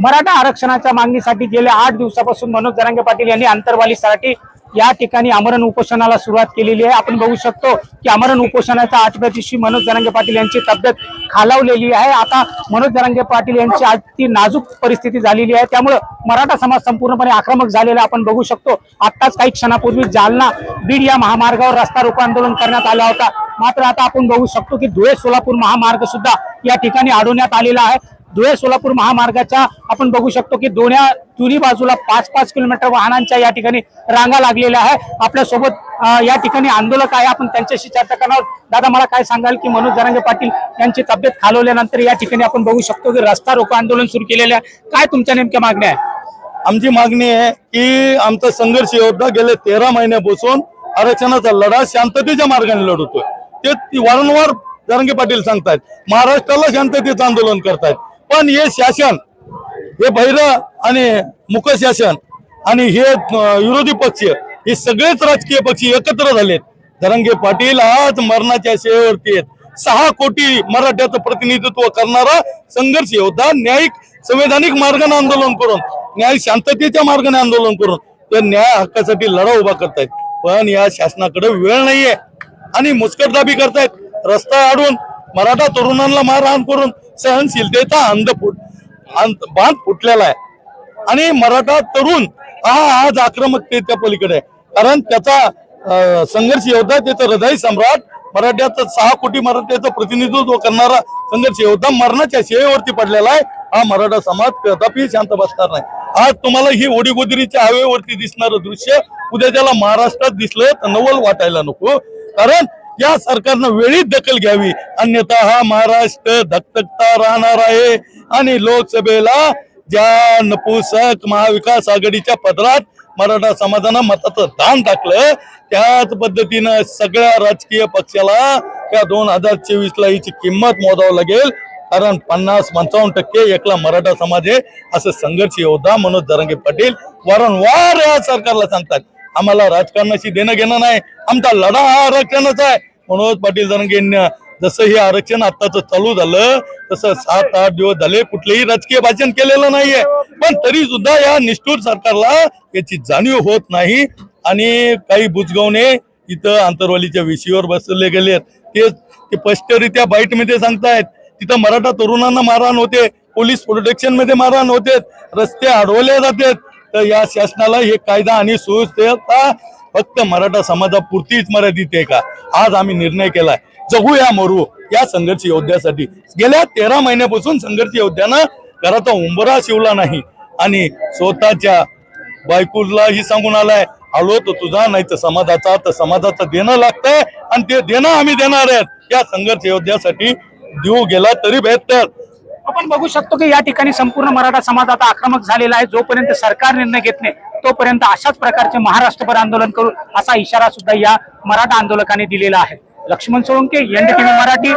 मराठा आरक्षणाच्या मागणीसाठी गेल्या आठ दिवसापासून मनोज जरांगे पाटील यांनी आंतरवालीसाठी या ठिकाणी आमरण उपोषणाला सुरुवात केलेली आहे. आपण बघू शकतो की आमरण उपोषणाच्या आठव्या दिवशी मनोज जरांगे पाटील यांची तब्येत खालावलेली आहे. आता मनोज जरांगे पाटील यांची आज ती नाजूक परिस्थिती झालेली आहे. त्यामुळं मराठा समाज संपूर्णपणे आक्रमक झालेला आपण बघू शकतो. आत्ताच काही क्षणापूर्वी जालना बीड या महामार्गावर रस्ता रोको आंदोलन करण्यात आला होता. मात्र आता आपण बघू शकतो की धुळे सोलापूर महामार्ग सुद्धा या ठिकाणी अडवण्यात आलेला आहे. धुळे सोलापूर महामार्गाच्या आपण बघू शकतो की दोन्या दोन्ही बाजूला पाच पाच किलोमीटर वाहनांच्या या ठिकाणी रांगा लागलेल्या आहे आपल्यासोबत या ठिकाणी आंदोलक आहे. आपण त्यांच्याशी चर्चा करणार दादा मला काय सांगाल की मनोज जरांगे पाटील यांची तब्येत खालवल्यानंतर या ठिकाणी आपण बघू शकतो की रस्ता रोको आंदोलन सुरू केलेलं आहे. काय तुमच्या नेमक्या मागण्या आहे आमची मागणी आहे की आमचा संघर्ष योद्धा गेले तेरा महिन्यापासून आरक्षणाचा लढा शांततेच्या मार्गाने लढवतोय. ते ती वारंवार जरंगे पाटील सांगतायत महाराष्ट्राला शांततेचं आंदोलन करतायत. पण हे शासन हे बहिर आणि मुख शासन आणि हे विरोधी पक्ष हे सगळेच राजकीय पक्ष एकत्र झालेत. धरंगे पाटील आज मरणाच्या शेवरती आहेत. सहा कोटी मराठ्याचं प्रतिनिधित्व करणारा संघर्ष योद्धा न्यायिक संवैधानिक मार्गाने आंदोलन करून न्याय शांततेच्या मार्गाने आंदोलन करून तर न्याय हक्कासाठी लढा उभा करतायत. पण या शासनाकडे वेळ नाहीये. आणि मुस्कटदाबी करतायत. रस्ता अडून मराठा तरुणांना मारहाण करून सहनशीलतेचा अंध फुट बांध फुटलेला आहे. आणि मराठा तरुण हा आज आक्रमकतेच्या पलीकडे आहे. कारण त्याचा संघर्ष योद्धा त्याचा हृदय सम्राट मराठ्याचं सहा कोटी मराठ्याचं प्रतिनिधित्व करणारा संघर्ष योद्धा मरणाच्या शेवेवरती पडलेला आहे. हा मराठा समाज कदापि शांत बसणार नाही. आज तुम्हाला ही ओडीगोदिरीच्या हवेवरती दिसणारं दृश्य उद्या त्याला महाराष्ट्रात दिसलं तर नवल वाटायला नको. कारण या सरकारनं वेळीच दखल घ्यावी. अन्यथा हा महाराष्ट्र धकधकता राहणार आहे. आणि लोकसभेला ज्या नपुसक महाविकास आघाडीच्या पदरात मराठा समाजानं मताचं दान टाकलं त्याच पद्धतीनं सगळ्या राजकीय पक्षाला त्या दोन हजार चोवीस ला हिची किंमत मोजावं लागेल. कारण पन्नास पंचावन्न टक्के एकला मराठा समाज आहे. असं संघर्ष योद्धा मनोज दरंगे पाटील वारंवार या सरकारला सांगतात. आम्हाला राजकारणाशी देणं घेणं नाही. आमचा लढा हा आरक्षणाचा आहे. मनोज पाटील जरांगेंनी जसं हे आरक्षण आताच चालू झालं तसं सात आठ दिवस झाले कुठलेही राजकीय भाषण केलेलं नाहीये. पण तरी सुद्धा या निष्ठूर सरकारला याची जाणीव होत नाही. आणि काही बुजगावणे इथं आंतरवालीच्या विषयावर बसले गेलेत ते ते स्पष्टरित्या बाईटमध्ये सांगतायत तिथं मराठा तरुणांना मारहाण होते पोलीस प्रोटेक्शनमध्ये मारहाण होते रस्ते अडवले जातात तर या शासनाला हे कायदा आणि सुव्यवस्थेचा फक्त मराठा समाजापुरतीच मर्यादित आहे का? आज आम्ही निर्णय केलाय. जगूया मरू. या संघर्ष योद्ध्यासाठी. गेल्या तेरा महिन्यापासून संघर्ष योद्ध्यानं घराचा उंबरा शिवला नाही. आणि स्वतःच्या बायकोलाही सांगून आलाय आलो तर तुझा नाही तर समाजाचा तर समाजाचं देणं लागतंय आणि ते देणं आम्ही देणार आहेत. या संघर्ष योद्ध्यासाठी देऊ गेला तरी बेहतर. आपण बघू शकतो की या ठिकाणी संपूर्ण मराठा समाज आता आक्रमक झालेला आहे. जोपर्यंत सरकार निर्णय घेत नाही तोपर्यंत अशाच प्रकारचे महाराष्ट्रभर आंदोलन करू असा इशारा सुद्धा या मराठा आंदोलकांनी दिलेला आहे. लक्ष्मण सोळंके एनडीटीव्ही मराठी